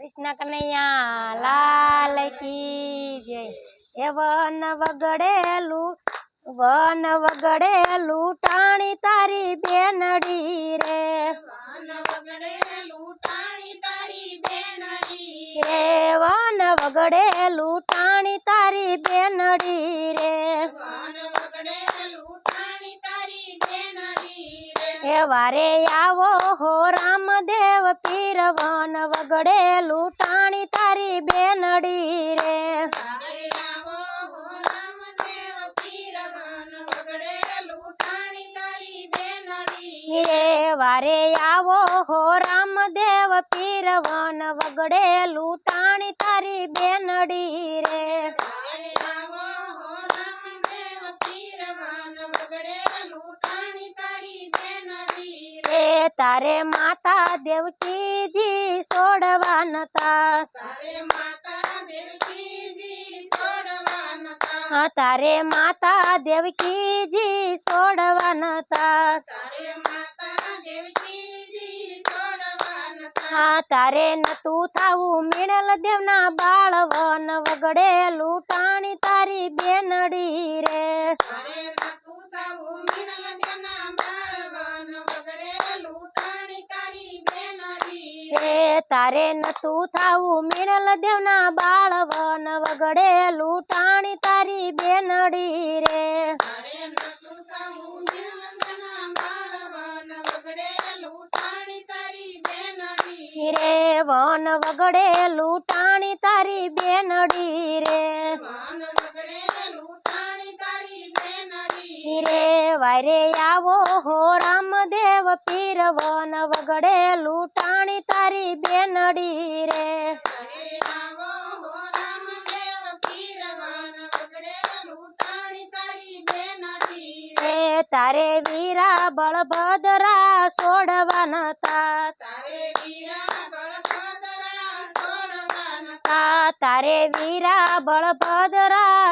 કૃષ્ણ કનૈયા, લાલ કી જય. એ one વગડેલું one વગડેલું, ટાણી તારી બેનડી રે. રે વન વગડેલું, ટાણી તારી બેનડી રે. વારે આવો હો રામદેવ પીરવન વગડે લૂંટાણી ટાણી તારી બેનડી રે. રે વારે આવો હો રામદેવ પીરવન વગડે વગડેલું ટાણી તારી બેનડી રે તારે માતા દેવકીજી છોડવા નતા. હા, તારે માતા દેવકીજી છોડવા નતા. હા તારે નતું થાવું મીણલ દેવના બાળવન વગડે લૂંટાણી તારી બેનડી રે. તારે નતું થાવું? મીણલ દેવના બાળવન વગડેલું લૂંટાણી તારી બેનડી રે. રે. વન વગડે લૂંટાણી તારી બેનડી રે. રે વારે આવો હો રામદેવ પીર વગડે લૂંટાણી તારી બેનડી રે. તારે વીરા બળભદ્રા સોડવા નતા તા તારે વીરા બળભદ્રા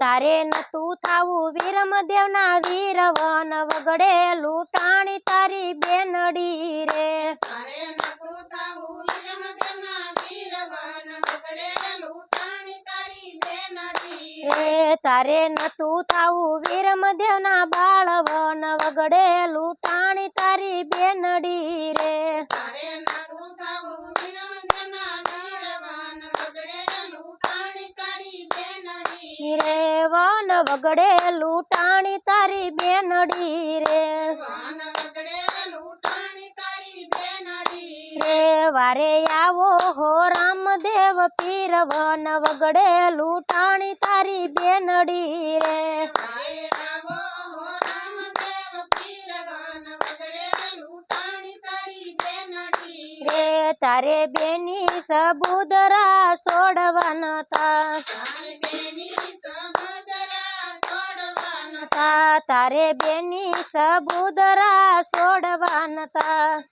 નતા તારે નતું થાવું વીરમ દેવના વીરવન વગડે લૂંટાણી તારી બેનડી રે. રે તારે નતું થાવું વીરમ દેવના બાળવન વગડે લૂંટાણી તારી બેનડી રે. રે. વાન વગડે ટાણી તારી બેનડી રે. રે. વારે આવો હો રામદેવ પીર વન વગડેલું ટાણી તારી બેનડી રે. રે તારે બેની સબુદરા સોડવા નતા તા તારે બેની સબુદરા સોડવા નતા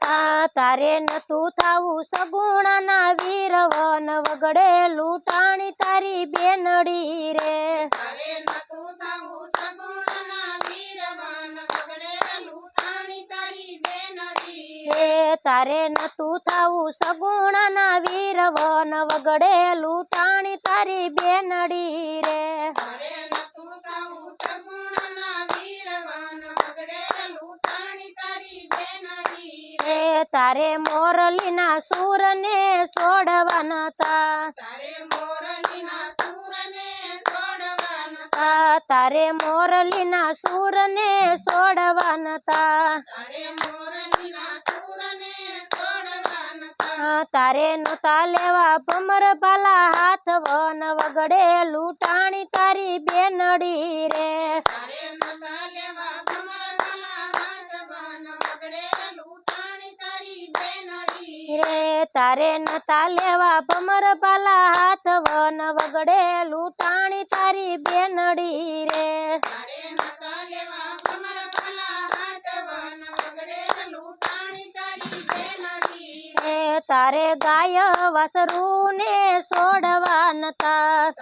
તા તારે નતું થાવું સગુણાના વીરવન વગડે લૂંટાણી તારી બેનડી રે. તારે નતું થાવું સગુણાના વીરવન વગડે લૂંટાણી તારી બેનડી રે. તારે મોરલીના સૂરને સોડવા નતા તારે મોરલીના સૂરને સોડવા નતા તારે નતા લેવા. ભમર ભાલા હાથ વન વગડે લૂંટાણી તારી બેનડી રે. રે. તારે નતા લેવા. ભમર ભાલા હાથ વન વગડે લૂંટાણી તારી બેનડી રે. તારે ગાય વાસરું ને સોડવા નતા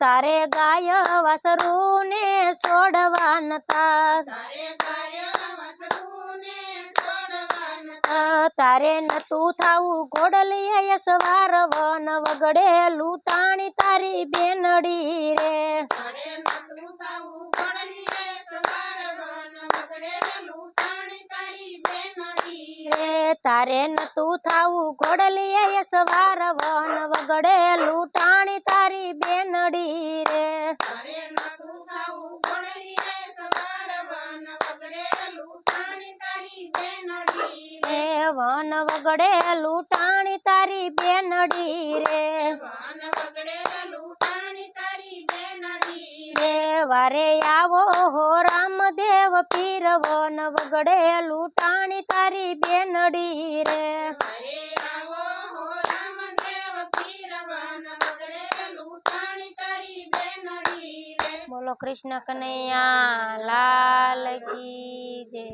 તારે ગાય વાસરું ને સોડવાન નતા તારે નતા. થાવું ઘોડલીએ સવાર વન વગડે લૂંટાણી તારી બેનડી રે. તારે નતું થાવું ઘોડલીએ સવાર વન વગડે લૂંટાણી તારી બેનડી રે. રે તારે નતું થાવું ઘોડલીએ સવાર વન વગડે. લૂંટાણી તારી બેનડી રે. વન વગડે લૂંટાણી તારી બેનડી રે વાન વગડે લૂંટાણી તારી બેનડી રે. રે વારે આવો હો રામદેવ પીર વન વગડે લૂંટાણી તારી બેનડી રે. હરે આવો હો રામદેવ પીર વાન વગડે લૂંટાણી તારી બેનડી રે. બોલો કૃષ્ણ કનૈયા લાલ કી જય.